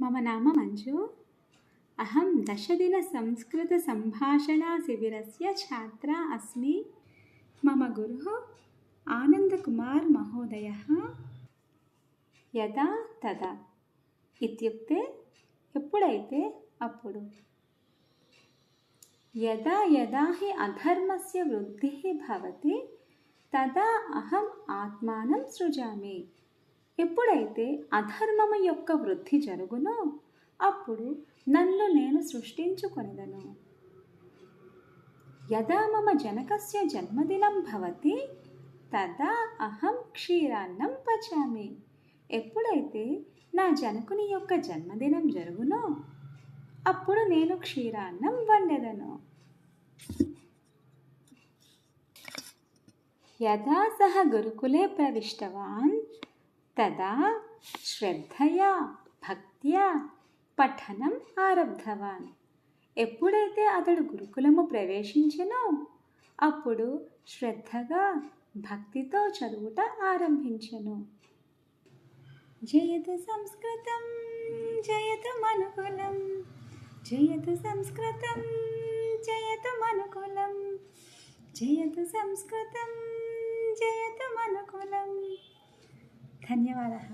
मम नाम मञ्जु अहं दशदिनसंस्कृतसम्भाषणाशिबिरस्य छात्रा अस्मि मम गुरुः आनन्दकुमार् महोदयः యదా తదా ఇత్యుక్తే ఎప్పుడైతే అప్పుడు యదా యదా హి అధర్మస్య వృద్ధిः భవతి తదా అహం ఆత్మానం సృజామి ఎప్పుడైతే అధర్మము యొక్క వృద్ధి జరుగునో అప్పుడు నన్ను నేను సృష్టించుకొనెదను. యదా మమ జనకస్య జన్మదినం భవతి తదా అహం క్షీరాన్నం పచామి. ఎప్పుడైతే నా జనకుని యొక్క జన్మదినం జరుగునో అప్పుడు నేను క్షీరాన్నం వండెదను. యదా సహ గురుకులే ప్రవిష్టవాన్ తదా శ్రద్ధయా భక్త్యా పఠనం ఆరబ్ధవాన్. ఎప్పుడైతే అతడు గురుకులము ప్రవేశించెనో అప్పుడు శ్రద్ధగా భక్తితో చదువుట ఆరంభించెను. జయతు సంస్కృతం జయతు మనుకులం జయతు సంస్కృతం జయతు మనుకులం జయతు సంస్కృతం జయతు మనుకులం 看见娃了哈。